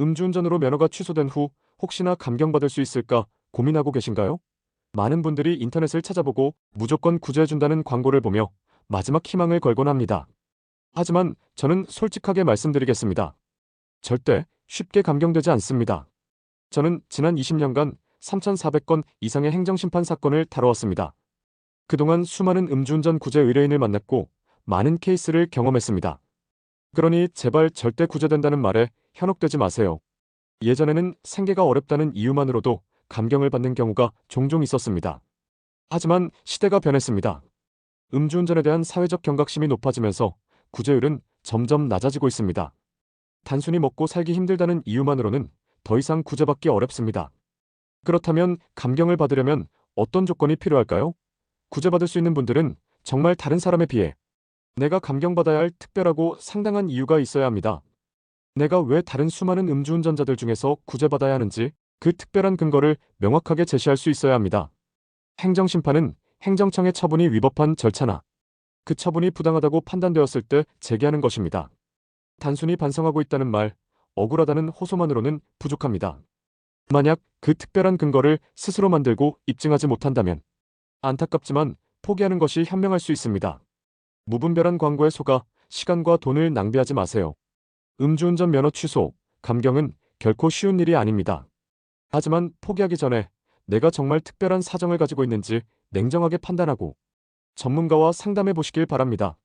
음주운전으로 면허가 취소된 후 혹시나 감경받을 수 있을까 고민하고 계신가요? 많은 분들이 인터넷을 찾아보고 무조건 구제해준다는 광고를 보며 마지막 희망을 걸곤 합니다. 하지만 저는 솔직하게 말씀드리겠습니다. 절대 쉽게 감경되지 않습니다. 저는 지난 20년간 3,400건 이상의 행정심판 사건을 다뤄왔습니다. 그동안 수많은 음주운전 구제 의뢰인을 만났고 많은 케이스를 경험했습니다. 그러니 제발 절대 구제된다는 말에 현혹되지 마세요. 예전에는 생계가 어렵다는 이유만으로도 감경을 받는 경우가 종종 있었습니다. 하지만 시대가 변했습니다. 음주운전에 대한 사회적 경각심이 높아지면서 구제율은 점점 낮아지고 있습니다. 단순히 먹고 살기 힘들다는 이유만으로는 더 이상 구제받기 어렵습니다. 그렇다면 감경을 받으려면 어떤 조건이 필요할까요? 구제받을 수 있는 분들은 정말 다른 사람에 비해 내가 감경받아야 할 특별하고 상당한 이유가 있어야 합니다. 내가 왜 다른 수많은 음주운전자들 중에서 구제받아야 하는지 그 특별한 근거를 명확하게 제시할 수 있어야 합니다. 행정심판은 행정청의 처분이 위법한 절차나 그 처분이 부당하다고 판단되었을 때 제기하는 것입니다. 단순히 반성하고 있다는 말, 억울하다는 호소만으로는 부족합니다. 만약 그 특별한 근거를 스스로 만들고 입증하지 못한다면 안타깝지만 포기하는 것이 현명할 수 있습니다. 무분별한 광고에 속아 시간과 돈을 낭비하지 마세요. 음주운전 면허 취소, 감경은 결코 쉬운 일이 아닙니다. 하지만 포기하기 전에 내가 정말 특별한 사정을 가지고 있는지 냉정하게 판단하고 전문가와 상담해 보시길 바랍니다.